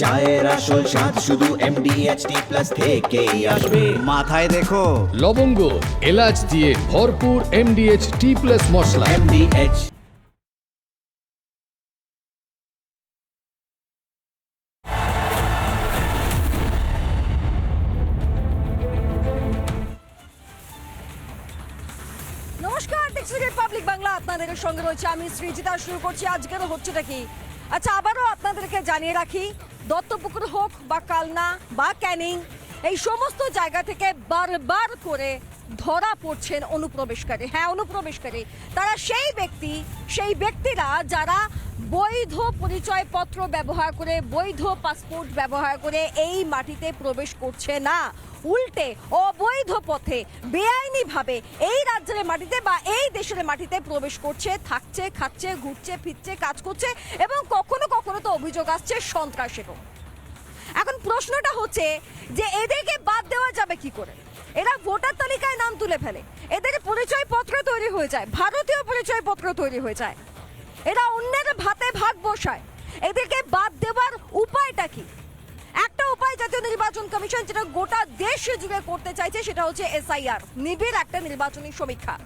চায়ের আসল স্বাদ শুধু এমডিএচটি প্লাস থেকেই আসবে। মাথায় দেখো। লবঙ্গ এলাচ দিয়ে ভরপুর এমডিএচ টি প্লাস মশলা। এমডিএচ নমস্কার দেখছি রিপাবলিক বাংলা। আপনাদের সঙ্গে রয়েছে আমি সৃজিতা শুরু করছি আজকের হচ্ছেটা কি? আচ্ছা আবারও আপনাদেরকে জানিয়ে রাখি দত্তপুকুর হোক বা কালনা বা ক্যানিং এই সমস্ত জায়গা থেকে বারবার করে ধরা পড়ছেন অনুপ্রবেশকারী। হ্যাঁ অনুপ্রবেশকারী। তারা সেই ব্যক্তি, সেই ব্যক্তিরা যারা বৈধ পরিচয়পত্র ব্যবহার করে, বৈধ পাসপোর্ট ব্যবহার করে এই মাটিতে প্রবেশ করছে না। উল্টে, অবৈধ পথে, বেআইনিভাবে এই রাজ্যের মাটিতে বা এই দেশের মাটিতে প্রবেশ করছে, থাকছে, খাচ্ছে, ঘুরছে, ফিরছে, কাজ করছে এবং কখনো কখনো তো অভিযোগ আসছে সন্ত্রাসেরও। এখন প্রশ্নটা হচ্ছে যে এদেরকে বাদ দেওয়া যাবে কি করে? এরা ভোটার তালিকায় নাম তুলে ফেলে। এদের পরিচয়পত্র তৈরি হয়ে যায়, ভারতীয় পরিচয়পত্র তৈরি হয়ে যায়। এরা অন্যের ভাতে ভাগ বসায়। এদেরকে বাদ দেওয়ার উপায়টা কি? একটা উপায় জাতীয় নির্বাচন কমিশন যেটা গোটা দেশ জুড়ে করতে চাইছে সেটা হচ্ছে এসআইআর, নিবিড় একটা নির্বাচনী সমীক্ষা।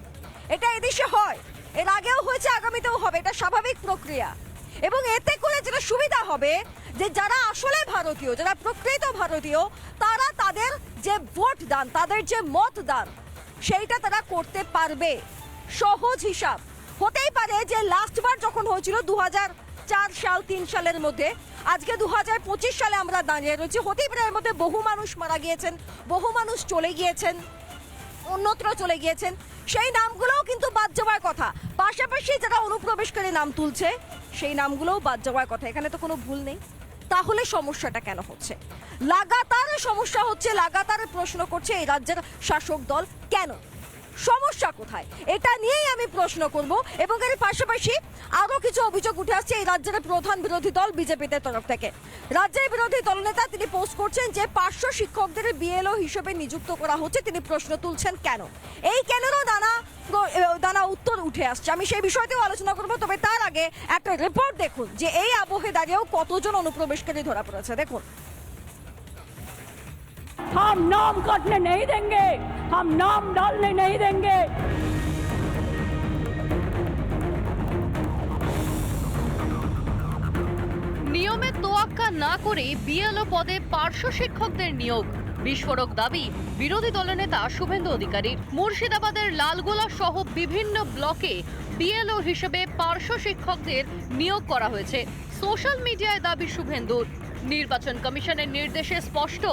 এটা এদেশে হয়। এর আগেও হয়েছে, আগামীতেও হবে। এটা স্বাভাবিক প্রক্রিয়া। এবং এতে করে যেটা সুবিধা হবে যে যারা আসলে ভারতীয়, যারা প্রকৃত ভারতীয়, তারা তাদের যে ভোট দান তাদের যে মত দান সেইটা তারা করতে পারবে। সহজ হিসাব। হতেই পারে যে লাস্টবার যখন হয়েছিল দু চার সাল, তিন সালের মধ্যে, আজকে দু পঁচিশ সালে আমরা দাঁড়িয়ে রয়েছি। হতেই পারে এর মধ্যে বহু মানুষ মারা গিয়েছেন, বহু মানুষ চলে গিয়েছেন, অন্যত্র চলে গিয়েছেন। সেই নামগুলোও কিন্তু বাদ যাওয়ার কথা। পাশাপাশি যারা অনুপ্রবেশকারী নাম তুলছে, সেই নামগুলোও বাদ যাওয়ার কথা। এখানে তো কোনো ভুল নেই। তাহলে সমস্যাটা কেন হচ্ছে? লাগাতার সমস্যা হচ্ছে, লাগাতার প্রশ্ন করছে এই রাজ্যের শাসক দল। কেন? সমস্যা কোথায়? এটা নিয়েই আমি প্রশ্ন করব এবং এর পাশাপাশি আরও কিছু অভিযোগ উঠে আসছে এই রাজ্যের প্রধান বিরোধী দল বিজেপিতে তরফ থেকে। রাজ্যের বিরোধী দলনেতা তিনি পোস্ট করছেন যে পার্শ্ব শিক্ষকদের বিএলও হিসেবে নিযুক্ত করা হচ্ছে। তিনি প্রশ্ন তুলছেন কেন? এই কেনেরও নানা নানা উত্তর উঠে আসছে। আমি সেই বিষয়তেও আলোচনা করব, তবে তার আগে একটা রিপোর্ট দেখুন যে এই আবহে দাঁড়িয়েও কতজন অনুপ্রবেশকারী ধরা পড়েছে। দেখুন। हम नाम काटने नहीं देंगे हम नाम डालने नहीं देंगे নিয়মের তোয়াক্কা না করে বিএলও পদে পার্শ্ব শিক্ষকদের নিয়োগ বিস্ফোরক দাবি বিরোধী দলনেতা শুভেন্দু অধিকারী মুর্শিদাবাদের লালগোলা সহ বিভিন্ন ব্লকে বিএলও হিসেবে পার্শ্ব শিক্ষকদের নিয়োগ করা হয়েছে সোশ্যাল মিডিয়ায় দাবি শুভেন্দুর নির্বাচন কমিশনের নির্দেশে স্পষ্ট,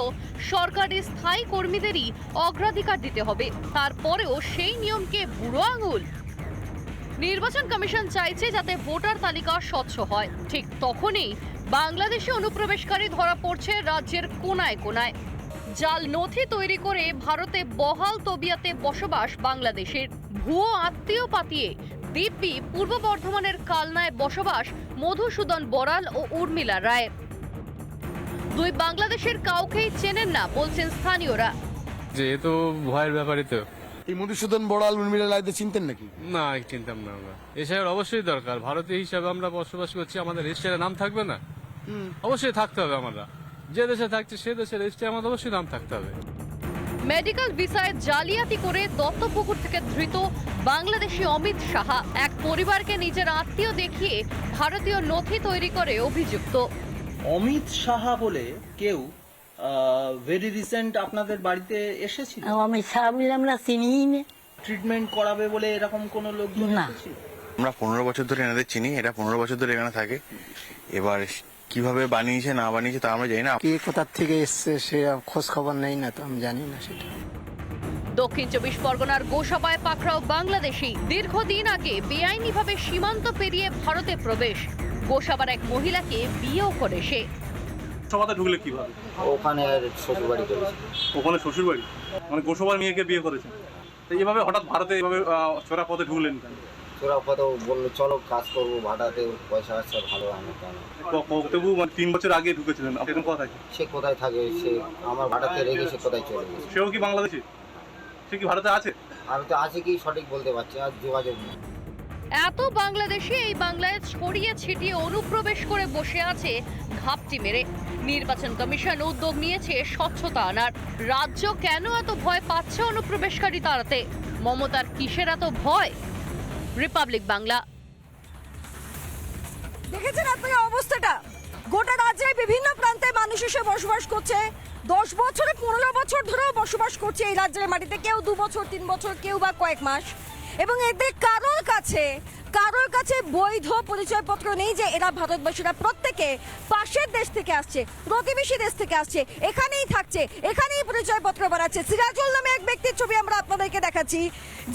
সরকারি স্থায়ী কর্মীদেরই অগ্রাধিকার দিতে হবে। তারপরেও সেই নিয়মকে বুড়ো আঙুল। নির্বাচন কমিশন চাইছে যাতে ভোটার তালিকা স্বচ্ছ হয়। ঠিক তখনই বাংলাদেশে অনুপ্রবেশকারী ধরা পড়ছে রাজ্যের কোনায় কোনায়। জাল নথি তৈরি করে ভারতে বহাল তবিয়াতে বসবাস বাংলাদেশের ভুয়ো আত্মীয় পাতিয়ে দিব্যি পূর্ব বর্ধমানের কালনায় বসবাস মধুসূদন বড়াল ও উর্মিলা রায়। দুই বাংলাদেশের কাউকেই চেনেন না বলছেন স্থানীয়রা। যেহেতু ভয়ের ব্যাপারই তো। এই মধুসূদন বড়াল উর্মিলা রায়দের চিনতেন নাকি? না চিনতাম না আমরা। এছাড়া অবশ্যই দরকার। ভারতীয় হিসাবে আমরা বসবাস করছি আমাদের রেজিস্টারে নাম থাকবে না? অবশ্যই থাকতে হবে আমরা যে দেশে থাকছে সে দেশের রেজিস্টারে আমাদের অবশ্যই নাম থাকতে হবে। মেডিকেল ভিসায় জালিয়াতি করে দত্তপুকুর থেকে ধৃত বাংলাদেশি অমিত সাহা এক পরিবারকে নিজের আত্মীয় দেখিয়ে ভারতীয় নথি তৈরি করে অভিযুক্ত। অমিত সাহা বলে কেউ ভেরি রিসেন্ট আপনাদের বাড়িতে এসেছিল? আমি সামনে আমরা চিনি না। ট্রিটমেন্ট করাবে বলে এরকম কোন লোকজন না। আমরা পনেরো বছর ধরে এনাদের চিনি এরা পনেরো বছর ধরে এখানে থাকে। এবার কীভাবে বানিয়েছে না বানিয়েছে তা আমরা জানি না। কে কোথার থেকে এসছে সে খোঁজ খবর নেই না তো আমি জানি না সেটা। দক্ষিণ চব্বিশ পরগনার গোসাবায় পাকড়াও বাংলাদেশি দীর্ঘদিন আগে বেআইনিভাবে সীমান্ত পেরিয়ে ভারতে প্রবেশ। গোসাবার এক মহিলাকে বিয়েও করে সে। সভাতে ঢুকলে কীভাবে? ওখানে শ্বশুর বাড়ি করেছে ওখানে শ্বশুর বাড়ি মানে গোসবার মেয়েকে বিয়ে করেছেন তো এইভাবে হঠাৎ ভারতে এইভাবে চোরা পথে ঢুকলেন কেন? তোরা কত বলল চলো কাজ করব ভাড়াতে পয়সা আছে ভালো কেন? ক- তবু মানে তিন বছর আগে ঢুকেছিলেন। এখন কোথায়? সে কোথায় থাকে সে আমার ভাড়াতে রেখে সে কোথায় চলে গেছে। সেও কি বাংলাদেশি? সে কি ভারতে আছে? আমি তো আছে কি সঠিক বলতে পারছি আর যোগাযোগ নেই। এত বাংলাদেশি এই বাংলায় ছড়িয়ে ছিটিয়ে অনুপ্রবেশ করে বসে আছে ঘাপটি মেরে। নির্বাচন কমিশন উদ্যোগ নিয়েছে স্বচ্ছতা আনার। রাজ্য কেন এত ভয় পাচ্ছে অনুপ্রবেশকারী তাড়াতে মমতার কিসের এত ভয়? রিপাবলিক বাংলা। দেখেছেন আপনি অবস্থাটা? গোটা রাজ্যে বিভিন্ন প্রান্তে মানুষ এসে বসবাস করছে। দশ বছরে, পনেরো বছর ধরেও বসবাস করছে এই রাজ্যের মাটিতে। কেউ দু বছর, তিন বছর, কেউ বা কয়েক মাস। এবং এদের কারোর কাছে কারোর কাছে বৈধ পরিচয়পত্র নেই যে এরা ভারতবাসীরা প্রত্যেকে পাশের দেশ থেকে আসছে, প্রতিবেশী দেশ থেকে আসছে, এখানেই থাকছে, এখানেই পরিচয়পত্র বানাচ্ছে। সিরাজুল নামে এক ব্যক্তির ছবি আমরা আপনাদেরকে দেখাচ্ছি,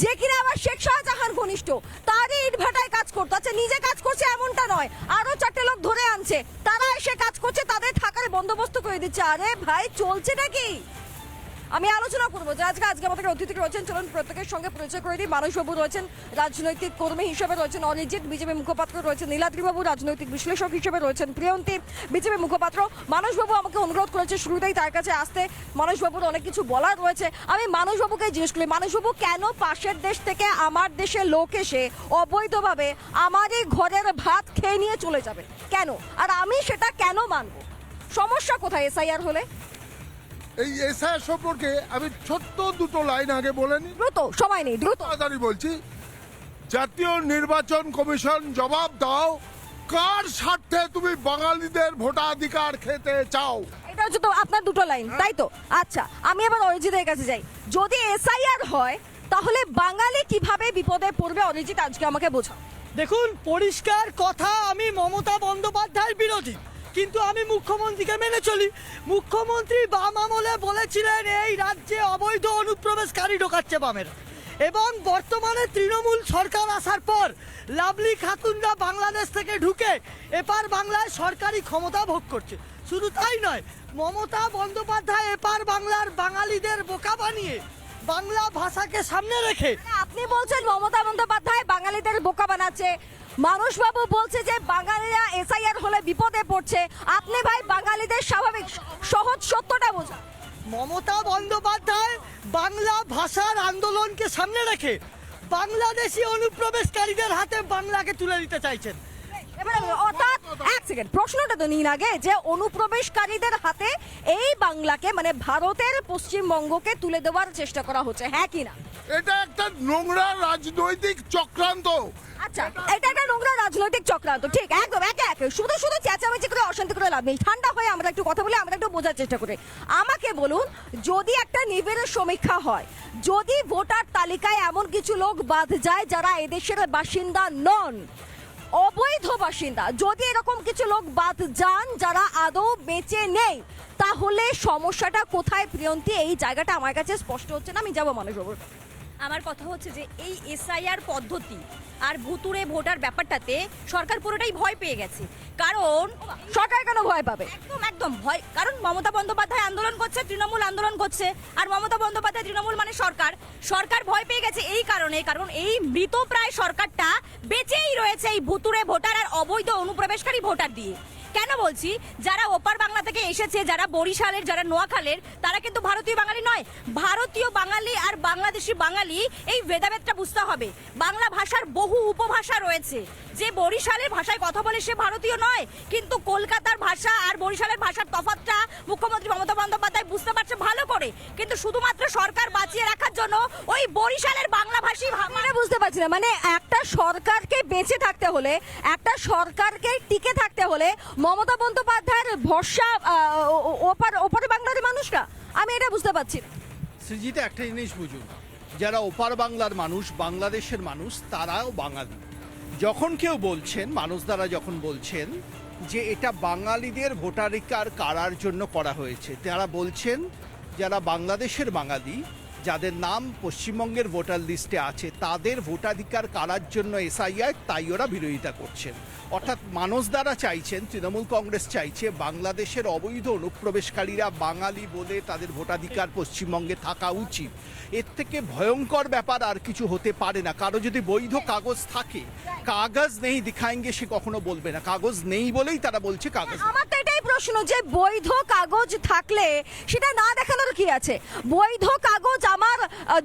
যে কিনা আবার শেখ শাহজাহান ঘনিষ্ঠ। তারই ইটভাটায় কাজ করতো। আচ্ছা নিজে কাজ করছে এমনটা নয়, আরও চারটে লোক ধরে আনছে। তারা এসে কাজ করছে, তাদের থাকার বন্দোবস্ত করে দিচ্ছে। আরে ভাই, চলছে নাকি? আমি আলোচনা করব যে আজকে আজকে আমাদের অতিথি রয়েছেন। চলুন প্রত্যেকের সঙ্গে পরিচয় করে দিই। মানুষবাবু রয়েছেন, রাজনৈতিক কর্মী হিসেবে রয়েছেন অরিজিৎ, বিজেপি মুখপাত্র রয়েছেন নীলাদ্রিবাবু রাজনৈতিক বিশ্লেষক হিসেবে রয়েছেন প্রিয়ন্তী, বিজেপি মুখপাত্র মানুষবাবু আমাকে অনুরোধ করেছে শুরুতেই তার কাছে আসতে। মানুষবাবুর অনেক কিছু বলার রয়েছে। আমি মানুষবাবুকে জিজ্ঞেস করি মানুষবাবু কেন পাশের দেশ থেকে আমার দেশে লোক এসে অবৈধভাবে আমারই ঘরের ভাত খেয়ে নিয়ে চলে যাবে? কেন? আর আমি সেটা কেন মানব? সমস্যা কোথায়, এসআইআর হলে? এই এসআই সম্পর্কে আমি ছোট্ট দুটো লাইন আগে বলে নি দ্রুত সময় নেই দ্রুত। তাড়াতাড়ি বলছি। জাতীয় নির্বাচন কমিশন জবাব দাও। কার স্বার্থে তুমি বাঙালিদের ভোটাধিকার খেতে চাও? এটা হচ্ছে তো আপনার দুটো লাইন তাই তো? আচ্ছা আমি এবার অরিজিতের কাছে যাই। যদি এসআইআর হয় তাহলে বাঙালি কীভাবে বিপদে পড়বে? অরিজিৎ আজকে আমাকে বোঝাও। দেখুন পরিষ্কার কথা আমি মমতা বন্দ্যোপাধ্যায়ের বিরোধী। কিন্তু আমি মুখ্যমন্ত্রীকে মেনে চলি। মুখ্যমন্ত্রী বাম আমলে বলেছিলেন, এই রাজ্যে অবৈধ অনুপ্রবেশকারী ঢোকাচ্ছে বামের। এবং বর্তমানে তৃণমূল সরকার আসার পর লাভলি খাতুনরা বাংলাদেশ থেকে ঢুকে এপার বাংলায় সরকারি ক্ষমতা ভোগ করছে। শুধু তাই নয়, মমতা বন্দ্যোপাধ্যায় এপার বাংলার বাঙালিদের বোকা বানিয়ে বাংলা ভাষাকে সামনে রেখে আপনি বলছেন মমতা বন্দ্যোপাধ্যায় বাঙালিদের বোকা বানাচ্ছে। মানুষবাবু বলছে যে বাঙালিরা এসআইআর হলে বিপদে পড়ছে। আপনি ভাই বাঙালিদের স্বাভাবিক সহজ সত্যটা বোঝা মমতা বন্দ্যোপাধ্যায় বাংলা ভাষার আন্দোলনকে সামনে রেখে বাংলাদেশি অনুপ্রবেশকারীদের হাতে বাংলাকে তুলে দিতে চাইছেন। এবারে অর্থাৎ এক সেকেন্ড প্রশ্নটা তো নিন আগে যে অনুপ্রবেশকারীদের হাতে এই বাংলাকে মানে ভারতের পশ্চিমবঙ্গকে তুলে দেওয়ার চেষ্টা করা হচ্ছে হ্যাঁ কি না? এটা একটা নোংরা রাজনৈতিক চক্রান্ত। আচ্ছা এটা একটা নোংরা রাজনৈতিক চক্রান্ত ঠিক একদম একে একে। শুধু শুধু চেঁচামেচি করে অশান্তি করে লাভ নেই। ঠান্ডা হয়ে আমরা একটু কথা বলে আমরা একটু বোঝার চেষ্টা করি। আমাকে বলুন যদি একটা নিবিড়ের সমীক্ষা হয় যদি ভোটার তালিকায় এমন কিছু লোক বাদ যায় যারা এদেশের বাসিন্দা নন অবৈধ বাসিন্দা। যদি এরকম কিছু লোক বাদ যান যারা আদৌ বেঁচে নেই, তাহলে সমস্যাটা কোথায় প্রিয়ন্তী? এই জায়গাটা আমার কাছে স্পষ্ট হচ্ছে না, আমি যাব মানুষ আমার কথা হচ্ছে যে এই এসআইআর পদ্ধতি আর ভুতুরে ভোটার ব্যাপারটাতে সরকার পুরোটাই ভয় পেয়ে গেছে। কারণ সরকার কেন ভয় পাবে? একদম একদম ভয়। কারণ মমতা বন্দ্যোপাধ্যায় আন্দোলন করছে তৃণমূল আন্দোলন করছে আর মমতা বন্দ্যোপাধ্যায় তৃণমূল মানে সরকার। সরকার ভয় পেয়ে গেছে এই কারণে কারণ এই মৃতপ্রায় সরকারটা বেঁচেই রয়েছে এই ভুতুরে ভোটার আর অবৈধ অনুপ্রবেশকারী ভোটার দিয়ে। কেন বলছি? যারা ওপার বাংলা থেকে এসেছে, যারা বরিশালের, যারা নোয়াখালের, তারা কিন্তু ভারতীয় বাঙালি নয়। ভারতীয় বাঙালি আর বাংলাদেশি বাঙালি, এই ভেদাভেদটা বুঝতে হবে। বাংলা ভাষার বহু উপভাষা রয়েছে। যে বরিশালের ভাষায় কথা বলে সে ভারতীয় নয়, কিন্তু কলকাতার ভাষা আর বরিশালের ভাষার তফাৎটা মুখ্যমন্ত্রী মমতা বন্দ্যোপাধ্যায় বুঝতে পারছে ভালো করে। কিন্তু শুধুমাত্র সরকার বাঁচিয়ে রাখার জন্য ওই বরিশালের বাংলা ভাষী মানে বুঝতে পারছি না। মানে একটা সরকারকে বেঁচে থাকতে হলে, একটা সরকারকে টিকে থাকতে হলে মমতা বন্দ্যোপাধ্যায়ের ভরসা ওপার, ওপারে বাংলার মানুষরা? আমি এটা বুঝতে পারছি সৃজিতে, একটা জিনিস বুঝুন। যারা ওপার বাংলার মানুষ, বাংলাদেশের মানুষ, তারাও বাঙালি। যখন কেউ বলছেন মানুষ দ্বারা যখন বলছেন যে এটা বাঙালিদের ভোটাধিকার কারার জন্য করা হয়েছে, তারা বলছেন, যারা বাংলাদেশের বাঙালি যাদের নাম পশ্চিমবঙ্গের ভোটার লিস্টে আছে, তাদের ভোটাধিকার কারার জন্য এসআইআর, তাই ওরা বিরোধিতা করছেন। অর্থাৎ মানুষ দ্বারা চাইছেন, তৃণমূল কংগ্রেস চাইছে, বাংলাদেশের অবৈধ অনুপ্রবেশকারীরা বাঙালি বলে তাদের ভোটাধিকার পশ্চিমবঙ্গে থাকা উচিত। এর থেকে ভয়ঙ্কর ব্যাপার আর কিছু হতে পারে না। কারও যদি বৈধ কাগজ থাকে, কাগজ নেই দিখায়েঙ্গে সে কখনো বলবে না। কাগজ নেই বলেই তারা বলছে, কাগজ। আমার তো এটাই প্রশ্ন যে বৈধ কাগজ থাকলে সেটা না দেখানোর কি আছে? বৈধ কাগজ আমার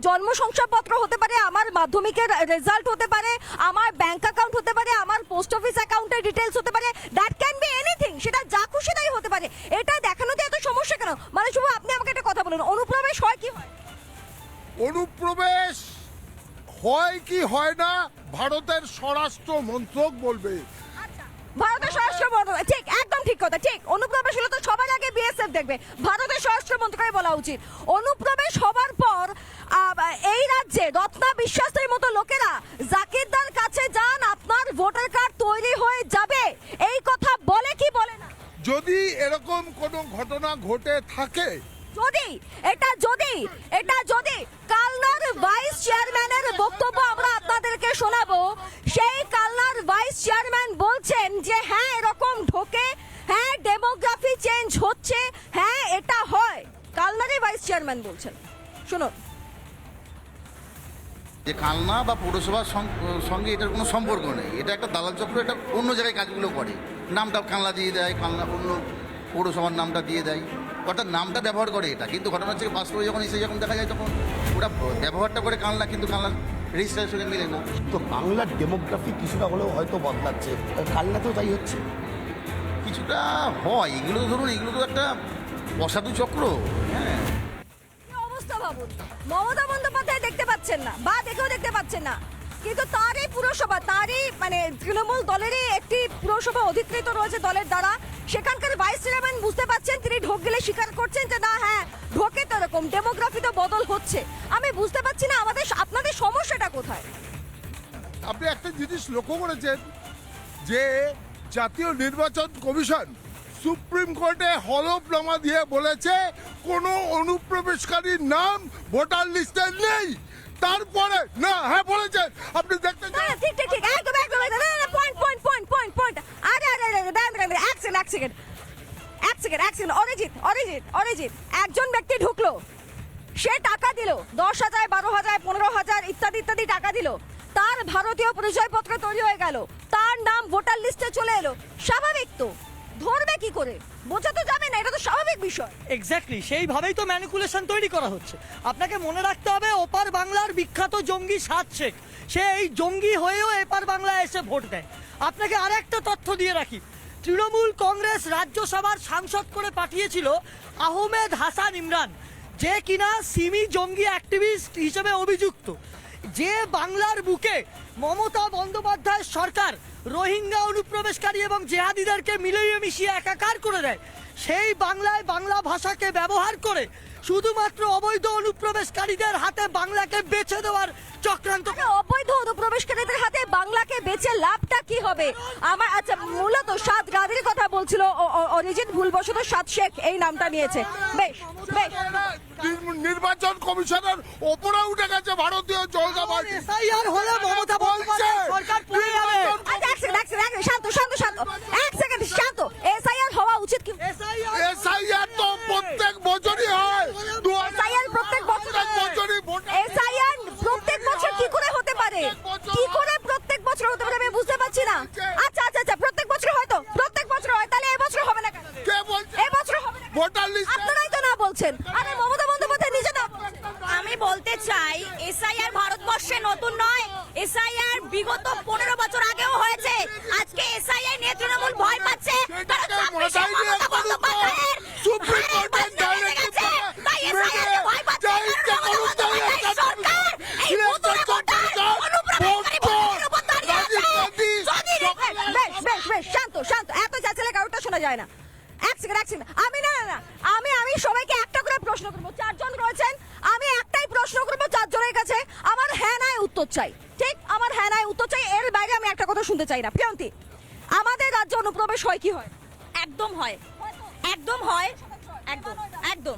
জন্ম শংসাপত্র হতে পারে, আমার মাধ্যমিকের রেজাল্ট হতে পারে, আমার ব্যাংক অ্যাকাউন্ট হতে পারে, আমার পোস্ট অফিস অ্যাকাউন্টের ডিটেলস হতে পারে দ্যাট ক্যান বি এনিথিং সেটা যা খুশি তাই হতে পারে। এটা দেখানোতে এত সমস্যা কেন? মানে শুভ, আপনি আমাকে একটা কথা বলুন, অনুপ্রবেশ হয় কি হয়? অনুপ্রবেশ হয় কি হয় না, ভারতের স্বরাষ্ট্র মন্ত্রক বলবে। ভারতের স্বরাষ্ট্র মন্ত্রক ঠিক, একদম ঠিক কথা, ঠিক। অনুপ্রবেশ হলে তো সবার আগে বিএসএফ দেখবে। ভারতের স্বরাষ্ট্র মন্ত্রকের বলা উচিত। অনুপ্রবেশ হবার পর এই রাজ্যে রত্না বিশ্বাসের মতো লোকেরা জাকিরদার কাছে যান, আপনার ভোটার কার্ড তৈরি হয়ে যাবে। এই কথা বলে কি বলে না? যদি এরকম কোনো ঘটনা ঘটে থাকে যদি, এটা যদি এটা যদি কালনার ভাইস চেয়ারম্যানের বক্তব্য আমরা আপনাদেরকে শোনাবো, সেই কালনার ভাইস চেয়ারম্যান বলছেন যে হ্যাঁ এরকম ঢোকে হ্যাঁ ডেমোগ্রাফি চেঞ্জ হচ্ছে হ্যাঁ এটা হয়। কালনারই ভাইস চেয়ারম্যান বলছেন। শুনুন। যে কালনা বা পৌরসভার সঙ্গে এটার কোনো সম্পর্ক নেই। এটা একটা দালাল চক্র, এটা অন্য জায়গায় কাজগুলো করে। নামটা কালনা দিয়ে দেয়, কালনা অন্য পৌরসভার নামটা দিয়ে দেয়। অর্থাৎ নামটা ব্যবহার করে এটা। কিন্তু ঘটনা হচ্ছে বাস্তবে যখন এসে যখন দেখা যায় তখন ওরা ব্যবহারটা করে কালনা কিন্তু কালনার রেজিস্ট্রারের সঙ্গে মিলে না। তো বাংলার ডেমোগ্রাফি কিছুটা হলেও হয়তো বদলাচ্ছে। কালনাতেও তাই হচ্ছে? কিছুটা হয়। এগুলো তো ধরুন এগুলো তো একটা অসাধু চক্র। হ্যাঁ। অবস্থা ভাবুন মমতা বন্দ্যোপাধ্যায় দেখতে পাচ্ছেন না বা দেখেও দেখতে পাচ্ছেন না। কিন্তু তারই পুরসভা তারই মানে তৃণমূল দলেরই একটি পুরসভা অধিকৃত রয়েছে দলের দ্বারা। সেখানকার ভাইস চেয়ারম্যান বুঝতে পারছেন, তিনি ঢোক গেলে স্বীকার করছেন যে না হ্যাঁ ঢোকে তো এরকম ডেমোগ্রাফি তো বদল হচ্ছে। আমি বুঝতে পারছি না আমাদের আপনাদের সমস্যাটা কোথায়? আপনি একটা জিনিস লক্ষ্য করেছেন যে জাতীয় নির্বাচন কমিশন সুপ্রিম কোর্টে হলফনামা দিয়ে বলেছে, কোনো অনুপ্রবেশকারীর নাম ভোটার লিস্টে নেই। তারপরে না হ্যাঁ বলেছেন আপনি দেখতে না, ঠিক ঠিক ঠিক একদম একদম একদম। না না point point point point point আরে আরে আরে দাঁড়ান দাঁড়ান এক সেকেন্ড এক সেকেন্ড এক সেকেন্ড এক সেকেন্ড অরিজিৎ অরিজিৎ অরিজিৎ একজন ব্যক্তি ঢুকলো। সে টাকা দিল। দশ হাজার বারো হাজার পনেরো হাজার ইত্যাদি ইত্যাদি টাকা দিল। তার ভারতীয় পরিচয়পত্র তৈরি হয়ে গেল। তার নাম ভোটার লিস্টে চলে এলো। স্বাভাবিক তো। ধরবে কি করে? বোঝা তো যাবে না, এটা তো স্বাভাবিক বিষয়। এক্স্যাক্টলি সেইভাবেই তো ম্যানিকুলেশন তৈরি করা হচ্ছে। আপনাকে মনে রাখতে হবে, ওপার বাংলার বিখ্যাত জঙ্গি সাত শেখ, সে এই জঙ্গি হয়েও এপার বাংলায় এসে ভোট দেয়। আপনাকে আরেকটা তথ্য দিয়ে রাখি। তৃণমূল কংগ্রেস রাজ্যসভার সাংসদ করে পাঠিয়েছিল আহমেদ হাসান ইমরান, যে কিনা সিমি জঙ্গি অ্যাক্টিভিস্ট হিসেবে অভিযুক্ত। যে বাংলার বুকে মমতা বন্দ্যোপাধ্যায় সরকার রোহিঙ্গা অনুপ্রবেশকারী এবং জেহাদিদেরকে মিলিয়ে মিশিয়ে একাকার করে দেয়। সেই বাংলায় বাংলা ভাষাকে ব্যবহার করে শুধুমাত্র অবৈধ অনুপ্রবেশকারীদের হাতে বাংলাকে বেছে দেওয়ার চক্রান্ত অবৈধ অনুপ্রবেশকারীদের হাতে বাংলাকে বেচে লাভটা কি হবে? আমার আচ্ছা মূলত সাত গাদির কথা বলছিল অরিজিৎ ভুলবশত সাত শেখ এই নামটা নিয়েছে। বেশ বেশ। নির্বাচন কমিশনের ওপরে উঠে গেছে ভারতীয় জনতা পার্টি এসআইআর হলে মমতা বন্দ্যোপাধ্যায় সরকার পুড়ে যাবে। আচ্ছা এক সেকেন্ড এক সেকেন্ড শান্ত শান্ত শান্ত। এক শান্ত এসআইআর হওয়া উচিত কি এসআইআর তো প্রত্যেক বছরই হয়। দু এসআইআর প্রত্যেক বছর বছরই ভোটার এসআইআর প্রত্যেক বছর কি করে হতে পারে? কি করে প্রত্যেক বছর হতে পারে আমি বুঝতে পারছি না। আচ্ছা আচ্ছা আচ্ছা প্রত্যেক বছর হয়তো প্রত্যেক বছর হয় তাহলে এবছর হবে না কে বলছে? এবছর হবে না ভোটার লিস্ট আপনারাই তো না বলছেন। আরে মমতা বন্দ্যোপাধ্যায় নিজে না। আমি বলতে চাই এসআইআর ভারতবর্ষে নতুন নয়। এসআইআর বিগত পনেরো বছর আগেও হয়েছে। আজকে নেতৃণমূল ভয় পাচ্ছে কারণ ছাব্বিশে মমতা বন্দ্যোপাধ্যায়ের সুপ্রিম ভাইয়ের কোর্টের বাচ্চা হয়ে গেছে। তাই SIR নিয়ে ভয় পাচ্ছে, কারণ মমতা বন্দ্যোপাধ্যায়ের সরকার এই ভুতুড়ে ভোটার, অনুপ্রবেশকারী ভোটারদের উপর দাঁড়িয়ে আছে। যদি বেশ বেশ বেশ শান্ত শান্ত এত চাচালে কারোটা শোনা যায় না এক সেকেন্ড এক সেকেন্ড আমি না না না আমি আমি সবাইকে একটা করে প্রশ্ন করব চারজন রয়েছেন আমি একটাই প্রশ্ন করব চারজনের কাছে আমার হ্যাঁ নাই উত্তর চাই ঠিক আমার হ্যাঁ নাই উত্তর চাই এর বাইরে আমি একটা কথা শুনতে চাই না প্রিয়ন্তি আমাদের রাজ্যে অনুপ্রবেশ হয় কি হয় একদম হয় একদম হয় একদম একদম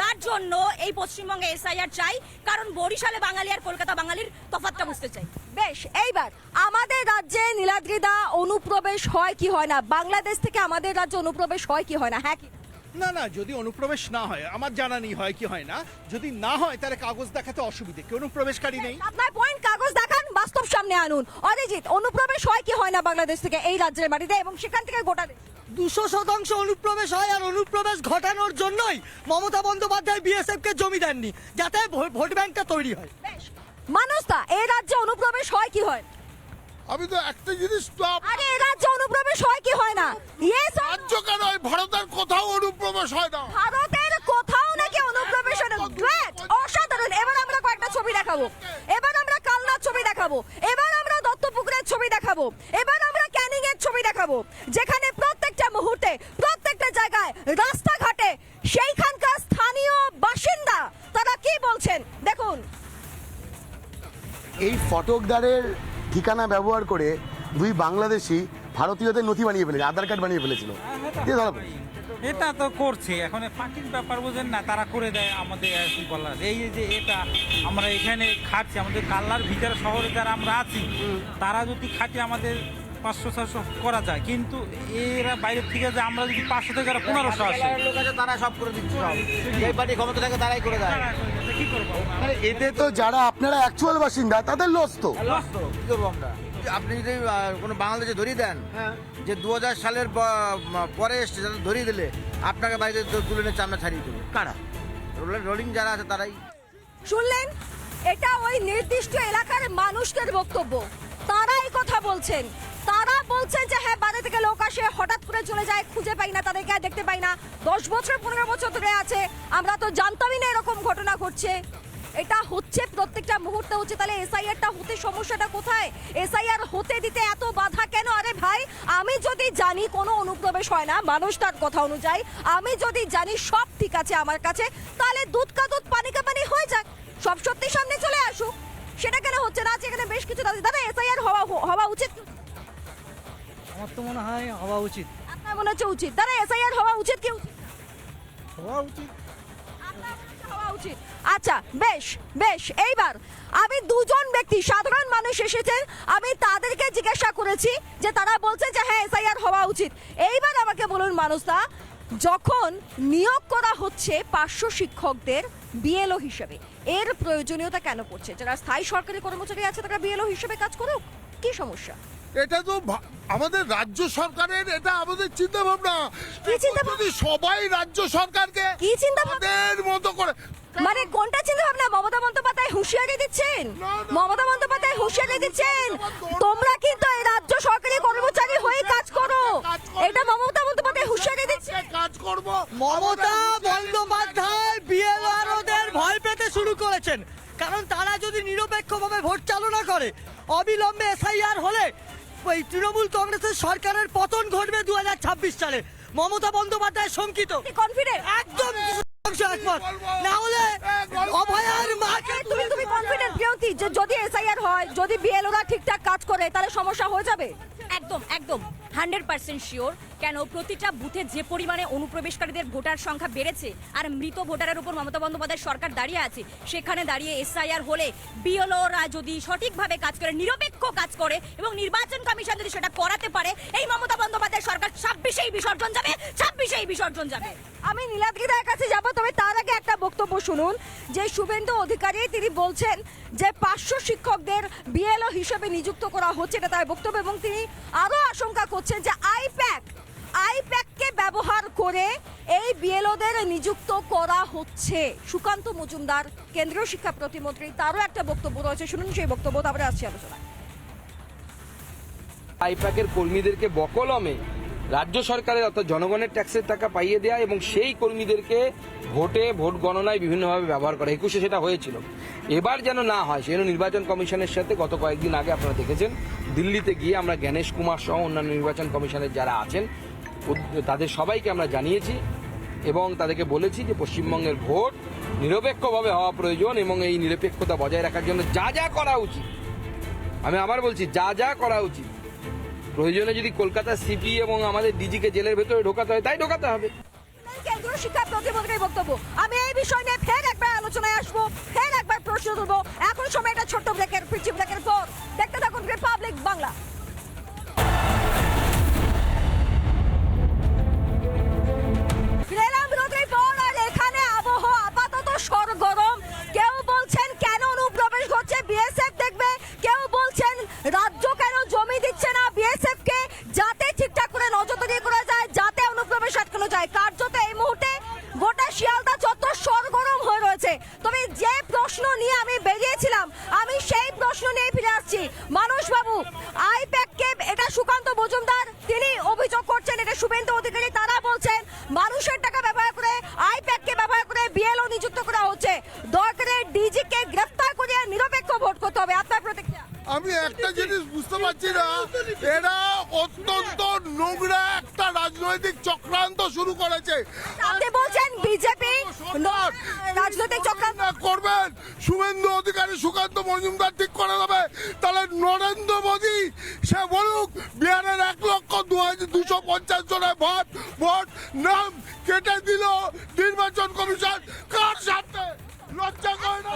তার জন্য এই পশ্চিমবঙ্গে এসআইআর চাই কারণ বরিশালে বাঙালি আর কলকাতা বাঙালির তফাৎটা বুঝতে চাই। বেশ, এইবার আমাদের রাজ্যে নীলাদ্রিদা অনুপ্রবেশ হয় কি হয় না? বাংলাদেশ থেকে আমাদের রাজ্যে অনুপ্রবেশ হয় কি হয় না? হ্যাঁ কি? না না যদি অনুপ্রবেশ না হয় আমার জানা নেই হয় কি হয় না যদি না হয় তাহলে কাগজ দেখাতে অসুবিধে। কি অনুপ্রবেশকারী নেই? আপনার পয়েন্ট কাগজ দেখান বাস্তব সামনে আনুন। অরিজিৎ অনুপ্রবেশ হয় কি হয় না বাংলাদেশ থেকে এই রাজ্যের মাটিতে এবং সেখান থেকে গোটা দেশ? দুশো শতাংশ অনুপ্রবেশ হয় আর অনুপ্রবেশ ঘটানোর জন্যই মমতা বন্দ্যোপাধ্যায় বিএসএফ কে জমি দেননি যাতে ভোট ব্যাংকটা তৈরি হয়। বেশ। মানুষটা এই রাজ্যে অনুপ্রবেশ হয় কি হয়? আমি তো একটা জিনিস তো আরে রাজ্যে অনুপ্রবেশ হয় কি হয় না? ইয়েস রাজ্য কেন? ভারতের কোথাও অনুপ্রবেশ হয় না। ভারতের কোথাও নাকি অনুপ্রবেশ হয় না। গ্রেট অসাধারণ। এবার আমরা কয়েকটা ছবি দেখাবো। এবার আমরা কালনার ছবি দেখাবো। এবার আমরা দত্তপুকুরের ছবি দেখাবো। এবার আমরা ক্যানিং এর ছবি দেখাবো। যেখানে প্রত্যেকটা মুহূর্তে প্রত্যেকটা জায়গায় রাস্তাঘাটে সেইখানকার স্থানীয় বাসিন্দা তারা কি বলছেন? দেখুন। এই ফটকদারের ঠিকানা ব্যবহার করে দুই বাংলাদেশি ভারতীয়দের নথি বানিয়ে ফেলেছে আধার কার্ড বানিয়ে ফেলেছিল। দিয়ে ধরা এটা তো করছে। এখন ফাঁকির ব্যাপার বোঝেন না তারা করে দেয় আমাদের কি বলার। এই যে এটা আমরা এখানে খাচ্ছি আমাদের কাল্লার ভিতরে শহরে যারা আমরা আছি তারা যদি খাচ্ছি আমাদের পাঁচশো ছশো করা যায়। কিন্তু এরা বাইরের থেকে যে আমরা যদি পাঁচশো থেকে যারা পনেরোশো আসে। লোক আছে তারা সব করে দিচ্ছে এই পার্টি ক্ষমতা থাকে তারাই করে দেয়। কি করব মানে এতে তো যারা আপনারা অ্যাকচুয়াল বাসিন্দা তাদের লস তো। লস তো। কি করব আমরা? আপনি যদি কোনো বাংলাদেশে ধরিয়ে দেন যে দু হাজার সালের পরে এসছে যারা ধরিয়ে দিলে আপনাকে বাড়িতে তুলে নিয়ে চামড়া ছাড়িয়ে দেবে। কারা? রোলিং যারা আছে তারাই। শুনলেন? এটা ওই নির্দিষ্ট এলাকার মানুষদের বক্তব্য। তারা এই কথা বলছেন। তারা বলছেন যে হ্যাঁ বাইরে থেকে লোক আসে, হঠাৎ করে চলে যায়, খুঁজে পাই না, তাদেরকে দেখতে পাই না। দশ বছর, পনেরো বছর ধরে আছে, আমরা তো জানতামই না এরকম ঘটনা ঘটছে। এটা হচ্ছে প্রত্যেকটা মুহূর্তে হচ্ছে, তাহলে এসআইআরটা হতে সমস্যাটা কোথায়? এসআইআর হতে দিতে এত বাধা কেন? আরে ভাই, আমি যদি জানি, কোনো অনুপ্রবেশ হয় না, মানুষ তার কথা অনুযায়ী, আমি যদি জানি সব ঠিক আছে আমার কাছে, তাহলে দুধ কা দুধ, পানি কা পানি হয়ে যাক। সব সত্যি সামনে চলে আসুক। সেটা কেন হচ্ছে না? এখানে বেশ কিছু দাদা, এসআইআর হওয়া হওয়া উচিত? আমার তো মনে হয় হওয়া উচিত। আপনার মনে হচ্ছে উচিত? দাদা এসআইআর হওয়া উচিত কি উচিত। হওয়া উচিত? উচিত আচ্ছা বেশ বেশ এইবার আমি দুজন ব্যক্তি সাধারণ মানুষ এসেছেন আমি তাদেরকে জিজ্ঞাসা করেছি যে তারা বলছে যে হ্যাঁ এসআইআর হওয়া উচিত। এইবার আমাকে বলুন মানুষদা যখন নিয়োগ করা হচ্ছে পার্শ্ব শিক্ষকদের বিএলও হিসেবে এর প্রয়োজনীয়তা কেন পড়ছে? যারা স্থায়ী সরকারি কর্মচারী আছে তারা বিএলও হিসেবে কাজ করুক? কি সমস্যা? এটা তো আমাদের রাজ্য সরকারের এটা আমাদের চিন্তা ভাবনা কি চিন্তা ভাবনা? যদি সবাই রাজ্য সরকারকে কি চিন্তা ভাবনা? মতো করে মানে কোনটা চিন্তা ভাবনা মমতা বন্দ্যোপাধ্যায় হুঁশিয়ারি দিচ্ছেন? মমতা বন্দ্যোপাধ্যায় হুঁশিয়ারি দিচ্ছেন? তোমরা কিন্তু এই রাজ্য সরকারি কর্মচারী হয়ে কাজ করো। এটা মমতা বন্দ্যোপাধ্যায় হুঁশিয়ারি দিচ্ছে। কাজ করব। মমতা বন্দ্যোপাধ্যায় বিএলআরওদের ভয় পেতে শুরু করেছেন। কারণ তারা যদি নিরপেক্ষভাবে ভোট চালনা করে অবিলম্বে এসআইআর হলে ওই তৃণমূল কংগ্রেসের সরকারের পতন ঘটবে দু হাজার ছাব্বিশ সালে। মমতা বন্দ্যোপাধ্যায় শঙ্কিত। কনফিডেন্ট একদম না হলে অভয়ার মাকে তুমি তুমি কনফিডেন্ট প্রিয়তি যে যদি এসআইআর হয় যদি বিএলওরা ঠিকঠাক কাজ করে তাহলে সমস্যা হয়ে যাবে? একদম একদম। হান্ড্রেড পার্সেন্ট শিওর কেন প্রতিটা বুথে যে পরিমাণে অনুপ্রবেশকারীদের ভোটার সংখ্যা বেড়েছে আর মৃত ভোটারের উপর মমতা বন্দ্যোপাধ্যায় সরকার দাঁড়িয়ে আছে সেখানে দাঁড়িয়ে এসআইআর হলে বিএলওরা যদি সঠিকভাবে কাজ করে নিরপেক্ষ কাজ করে এবং নির্বাচন কমিশন যদি সেটা করাতে পারে এই মমতা বন্দ্যোপাধ্যায় সরকার ছাব্বিশেই বিসর্জন যাবে ছাব্বিশেই বিসর্জন যাবে। আমি নীলাদ্রিদার কাছে যাব তবে তার আগে একটা বক্তব্য শুনুন। যে শুভেন্দু অধিকারী তিনি বলছেন যে পাঁচশো শিক্ষকদের বিএলও হিসেবে নিযুক্ত করা হচ্ছে এটা তার বক্তব্য এবং তিনি আরও আশঙ্কা করছেন যে আইপ্যাক, আইপ্যাককে ব্যবহার করে এই বিএলওদের নিযুক্ত করা হচ্ছে। সুকান্ত মজুমদার, কেন্দ্রীয় শিক্ষা প্রতিমন্ত্রী, তারও একটা বক্তব্য রয়েছে। শুনুন সেই বক্তব্য, তারপরে আসছি আলোচনায়। আইপ্যাকের কর্মীদেরকে বকলমে রাজ্য সরকারের অর্থাৎ জনগণের ট্যাক্সের টাকা পাইয়ে দেওয়া এবং সেই কর্মীদেরকে ভোটে ভোট গণনায় বিভিন্নভাবে ব্যবহার করা। একুশে সেটা হয়েছিল। এবার যেন না হয়, সেজন্য নির্বাচন কমিশনের সাথে গত কয়েকদিন আগে আপনারা দেখেছেন, দিল্লিতে গিয়ে আমরা জ্ঞানেশ কুমার সহ অন্যান্য নির্বাচন কমিশনের যারা আছেন তাদের সবাইকে আমরা জানিয়েছি এবং তাদেরকে বলেছি যে পশ্চিমবঙ্গের ভোট নিরপেক্ষভাবে হওয়া প্রয়োজন এবং এই নিরপেক্ষতা বজায় রাখার জন্য যা যা করা উচিত। আমি আবার বলছি, যা যা করা উচিত। প্রয়োজনে যদি কলকাতা সিপি এবং আমাদের ডিজিকে জেলের ভেতরে ঢোকাতে হয়, তাই ঢোকাতে হবে। শিক্ষা প্রতিমন্ত্রীর বক্তব্য। আমি এই বিষয় নিয়ে ফের একবার আলোচনায় আসব, ফের একবার প্রশ্ন তুলবো। এখন সময় একটা ছোট্ট ব্রেকের পিচি জিনিস বুঝতে পারছি না। এরা অত্যন্ত নোংরা একটা রাজনৈতিক চক্রান্ত শুরু করেছে। আপনি বলছেন বিজেপি রাজনৈতিক চক্রান্ত করবেন। শুভেন্দু অধিকারী সুকান্ত মজুমদার ঠিক করে দেবে। তাহলে নরেন্দ্র মোদী সে বলুক বিহারের এক লক্ষ দু হাজার দুশো পঞ্চাশ জনের ভোট ভোট নাম কেটে দিল নির্বাচন কমিশন। কার সাথে লজ্জা করে না?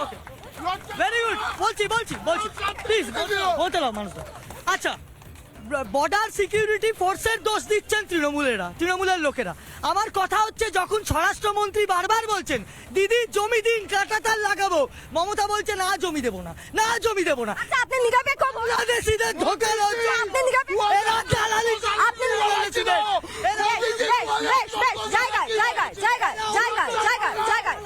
ভেরি গুড বলছি বলছি বলছি প্লিজ বলতে দাও মানুষরা আচ্ছা বর্ডার সিকিউরিটি ফোর্সের দোষ দিচ্ছেন তৃণমূলেরা তৃণমূলের লোকেরা আমার কথা হচ্ছে যখন স্বরাষ্ট্রমন্ত্রী বারবার বলছেন দিদি জমি দিন কাটাতার লাগাবো মমতা বলছে না জমি দেবো না না জমি দেবো না আচ্ছা, আপনি নিরপেক্ষ বাংলাদেশিদের আপনি নিরপেক্ষ এরা আপনি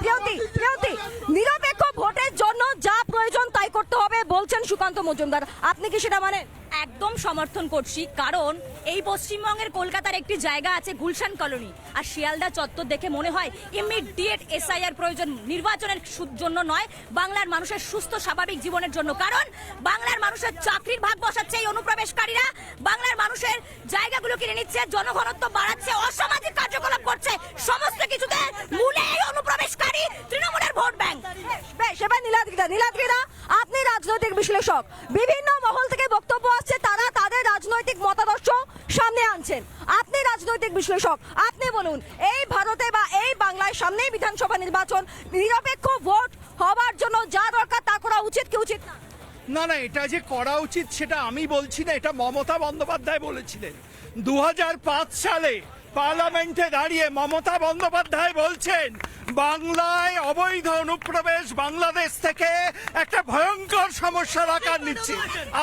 প্রিয়তি প্রিয়তি নিরপেক্ষ ভোটের জন্য যা প্রয়োজন তাই করতে হবে, বলছেন সুকান্ত মজুমদার। আপনি কি সেটা মানেন একদম সমর্থন করছি, কারণ এই পশ্চিমবঙ্গের কলকাতার একটি জায়গা আছে গুলশান কলোনি, আর শিয়ালদা চত্বর দেখে মনে হয় ইমিডিয়েট এসআইআর প্রয়োজন, নির্বাচনের জন্য নয়, বাংলার মানুষের সুস্থ, স্বাভাবিক জীবনের জন্য। কারণ বাংলার মানুষের চাকরির ভাগ বসাচ্ছে এই অনুপ্রবেশকারীরা, বাংলার মানুষের জায়গাগুলো কিনে নিচ্ছে, জনঘনত্ব বাড়াচ্ছে, অসামাজিক কার্যকলাপ করছে, সমস্ত কিছুতে নীলাদ্রিদা নীলাদ্রিদা আপনি রাজনৈতিক বিশ্লেষক। বিভিন্ন মহল থেকে বক্তব্য আসছে, তারা তাদের রাজনৈতিক মতাদর্শ সামনে আনছেন। আপনি রাজনৈতিক বিশ্লেষক, আপনি বলুন, এই ভারতে বা এই বাংলায় সামনেই বিধানসভা নির্বাচন, নিরপেক্ষ ভোট হবার জন্য যা দরকার তা করা উচিত কি উচিত না? না না, এটা যে করা উচিত সেটা আমি বলছি না, এটা মমতা বন্দ্যোপাধ্যায় বলেছিলেন। দু হাজার পাঁচ সালে পার্লামেন্টে দাঁড়িয়ে মমতা বন্দ্যোপাধ্যায় বলছেন বাংলায় অবৈধ অনুপ্রবেশ বাংলাদেশ থেকে একটা ভয়ঙ্কর সমস্যার আকার নিচ্ছে।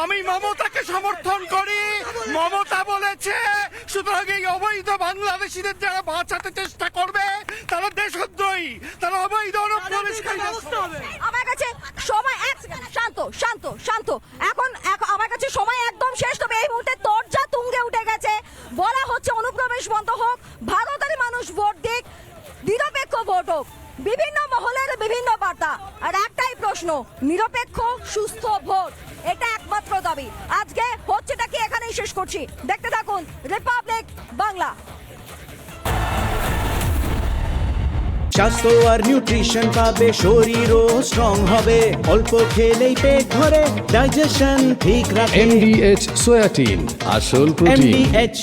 আমি মমতাকে সমর্থন করি। মমতা বলেছে, সুতরাং এই অবৈধ বাংলাদেশিদের যারা বাঁচাতে চেষ্টা করবে, তারা দেশদ্রোহী, তারা অবৈধ অনুপ্রবেশকারী। আমার কাছে সময় এক শান্ত শান্ত শান্ত। এখন আমার কাছে সময় একদম শেষ, তবে এই মুহূর্তে তরজা তুঙ্গে উঠে গেছে। বলা হচ্ছে অনুপ্রবেশ বন্ধ হোক ভারতের মানুষ ভোট দিক। নিরপেক্ষ ভোট হোক। বিভিন্ন মহলের বিভিন্ন বার্তা। আর একটাই প্রশ্ন নিরপেক্ষ সুস্থ ভোট। এটা একমাত্র দাবি। আজকে হচ্ছেটা কি এখানেই শেষ করছি। দেখতে থাকুন রিপাবলিক বাংলা। স্বাস্থ্য আর নিউট্রিশন পাবে শরীরও স্ট্রং হবে। অল্প খেলেই পেট ভরে ডাইজেশন ঠিক রাখে। এমডিএইচ সোয়াটিন আসল প্রোটিন এমডিএইচ